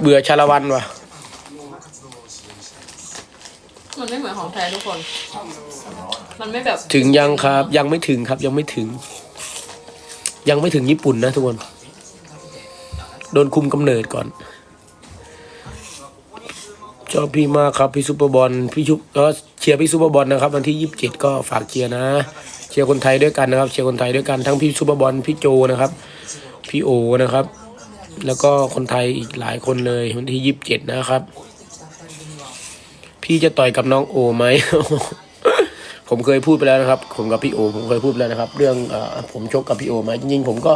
เบื่อชาละวันว่ะ มันไม่เหมือนของแท้ทุกคน มันไม่แบบถึงยังครับ ยังไม่ถึงครับ ยังไม่ถึง ยังไม่ถึงญี่ปุ่นนะทุกคน โดนคุมกำเนิดก่อนชอบพี่มากครับพี่ซูเปอร์บอลพี่ชุบก็เชียร์พี่ซูเปอร์บอลนะครับ วันที่ยี่สิบเจ็ดก็ฝากเชียร์นะ เชียร์คนไทยด้วยกันนะครับ เชียร์คนไทยด้วยกันทั้งพี่ซูเปอร์บอลพี่โจนะครับ พี่โอนะครับ แล้วก็คนไทยอีกหลายคนเลยวันที่ยี่สิบเจ็ดนะครับ พี่จะต่อยกับน้องโอไหม ผมเคยพูดไปแล้วนะครับ ผมกับพี่โอ ผมเคยพูดไปแล้วนะครับ เรื่องอผมชกกับพี่โอมาจริงๆผมก็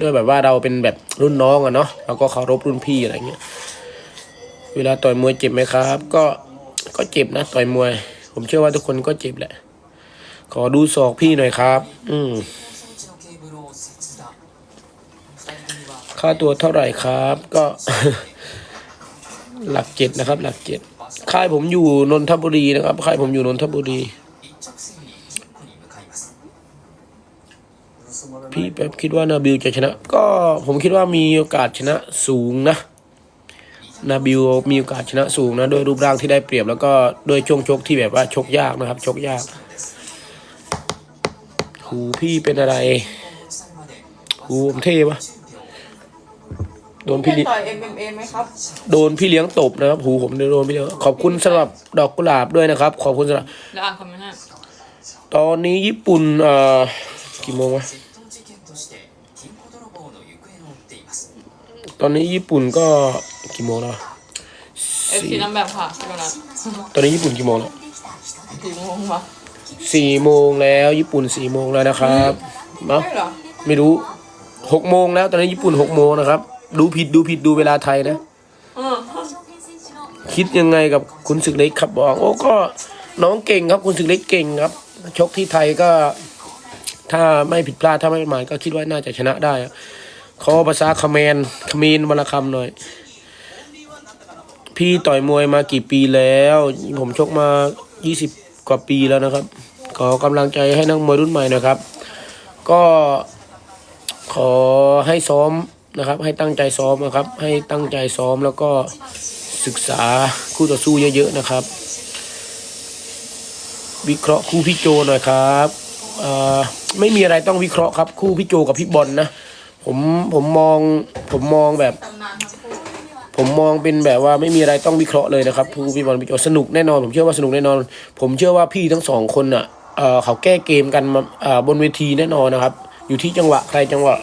ด้วยแบบว่าเราเป็นแบบรุ่นน้องอะเนาะเราก็เคารพรุ่นพี่อะไรเงี้ย เวลาต่อยมวยเจ็บไหมครับ ก็ก็เจ็บนะต่อยมวย ผมเชื่อว่าทุกคนก็เจ็บแหละ ขอดูศอกพี่หน่อยครับ อืม ค่าตัวเท่าไหร่ครับ ก็ หลักเจ็ดนะครับ หลักเจ็ดค่ายผมอยู่นนทบุรีนะครับ ค่ายผมอยู่นนทบุรี พี่แป๊บคิดว่านาบิลจะชนะ ก็ผมคิดว่ามีโอกาสชนะสูงนะ นาบิลมีโอกาสชนะสูงนะด้วยรูปร่างที่ได้เปรียบ แล้วก็ด้วยช่วงชกที่แบบว่าชกยากนะครับ ชกยาก หูพี่เป็นอะไรหูผมเท่ปะ โดนพี่ลิต่อย MMA ไหมครับ โดนพี่เลี้ยงตบนะครับ หูผมโดนพี่เลี้ยงขอบคุณสำหรับดอกกุหลาบด้วยนะครับ ขอบคุณสำหรับ แล้วอ่านคอมเมนต์ให้ตอนนี้ญี่ปุ่นเอ่อกี่โมงวะตอนนี้ญี่ปุ่นก็กี่โมงแล้วเอฟซีน้ำแบบค่ะพี่โดนัทตอนนี้ญี่ปุ่นกี่โมงแล้วกี่โมงวะสี่โมงแล้วญี่ปุ่นสี่โมงแล้วนะครับเนาะใช่เหรอไม่รู้หกโมงแล้วตอนนี้ญี่ปุ่นหกโมงนะครับ ดูผิดดูผิดดูเวลาไทยนะเออคิดยังไงกับคุณศึกเล็กครับบอก โอ้ก็น้องเก่งครับคุณศึกเล็กเก่งครับ ชกที่ไทยก็ ถ้าไม่ผิดพลาดถ้าไม่ประมาทก็คิดว่าน่าจะชนะได้อะขอภาษาคเขมนคเมนวรรณคำหน่อย พี่ต่อยมวยมากี่ปีแล้ว ผมชกมา 20 กว่าปีแล้วนะครับ ขอกำลังใจให้นักมวยรุ่นใหม่นะครับ ก็ขอให้ซ้อม นะครับ ให้ตั้งใจซ้อมนะครับ ให้ตั้งใจซ้อมแล้วก็ศึกษาคู่ต่อสู้เยอะๆนะครับ วิเคราะห์คู่พี่โจหน่อยครับไม่มีอะไรต้องวิเคราะห์ครับ คู่พี่โจกับพี่บอลนะผมผมมองผมมองแบบ ผมมองเป็นแบบว่าไม่มีอะไรต้องวิเคราะห์เลยนะครับคู่พี่บอลพี่โจสนุกแน่นอน ผมเชื่อว่าสนุกแน่นอน ผมเชื่อว่าพี่ทั้งสองคนอะเขาแก้เกมกันบนเวทีแน่นอนนะครับ อยู่ที่จังหวะใครจังหวะ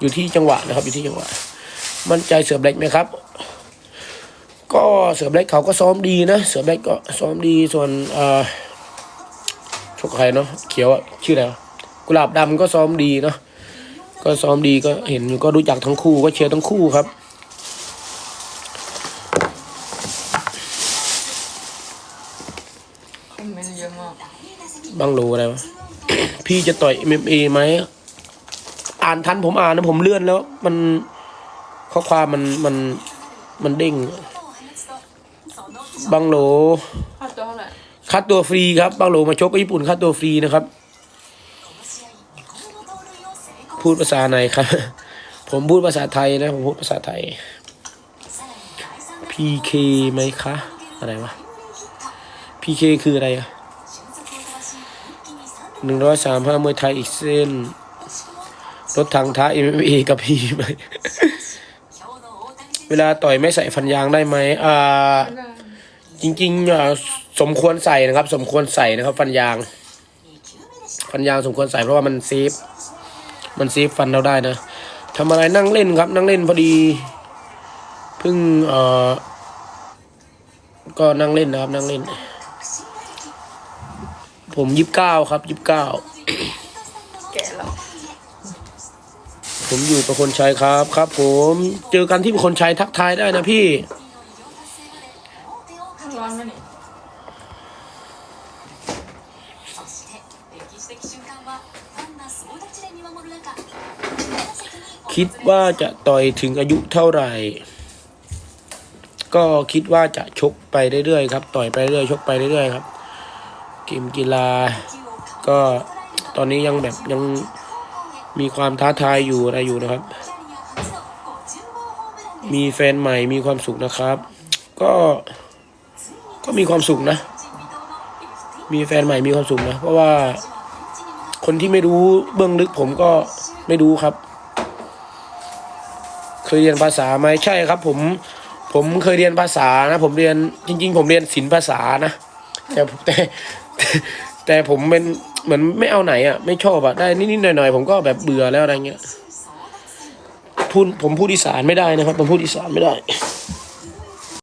อยู่ที่จังหวะนะครับ อยู่ที่จังหวะ มั่นใจเสือแบล็กไหมครับ ก็เสือแบล็กเขาก็ซ้อมดีนะ เสือแบล็กก็ซ้อมดีส่วนเอ่อชกใครเนาะเขียวอะชื่ออะไรวะกุหลาบดำก็ซ้อมดีเนาะก็ซ้อมดีก็เห็นอยู่ก็รู้จักทั้งคู่ก็เชียร์ทั้งคู่ครับคอมเมนต์เยอะมากบังโลอะไรวะพี่จะต่อย MMA ไหม อ่านทันผมอ่านนะผมเลื่อนแล้ว มันข้อความมันมันมันเด้งบังโหลค่าตัวเท่าไหร่ค่าตัวฟรีครับบังโหลมาชกกับญี่ปุ่นค่าตัวฟรีนะครับ พูดภาษาไหนครับ ผมพูดภาษาไทยนะผมพูดภาษาไทย PK ไหมคะอะไรวะ PK คืออะไรอะหนึ่งร้อยสามห้ามวยไทยอีกเส้น รถถังท้า MMA กับพีไหมเวลาต่อยไม่ใส่ฟันยางได้ไหมอ่า จริงๆอ่าสมควรใส่นะครับ สมควรใส่นะครับ ฟันยาง ฟันยางสมควรใส่เพราะว่ามันเซฟมันเซฟฟันเราได้นะทำอะไรนั่งเล่นครับ นั่งเล่นพอดีเพิ่งเอ่อก็นั่งเล่นนะครับ นั่งเล่น ผมยี่สิบเก้าครับยี่สิบเก้า ผมอยู่ประคนชัยครับครับ ผม เจอกันที่ประคนชัยทักทายได้นะพี่ร้อนไหมนี่คิดว่าจะต่อยถึงอายุเท่าไหร่ ก็คิดว่าจะชกไปเรื่อยๆครับ ต่อยไปเรื่อยชกไปเรื่อยๆครับ เกมกีฬา ก็ตอนนี้ยังแบบยัง มีความท้าทายอยู่อะไรอยู่นะครับ มีแฟนใหม่มีความสุขนะครับ ก็ก็มีความสุขนะ มีแฟนใหม่มีความสุขนะ เพราะว่าคนที่ไม่รู้เบื้องลึกผมก็ไม่รู้ครับ เคยเรียนภาษาไหมใช่ครับ ผมผมเคยเรียนภาษานะ ผมเรียนจริง ๆ ผมเรียนศิลปภาษานะแต่แต่แต่แต่ผมเป็น เหมือนไม่เอาไหนอะ ไม่ชอบอะ ได้นิดๆหน่อยๆ ผมก็แบบเบื่อแล้วอะไรเงี้ยพูดผมพูดอีสานไม่ได้นะครับผมพูดอีสานไม่ได้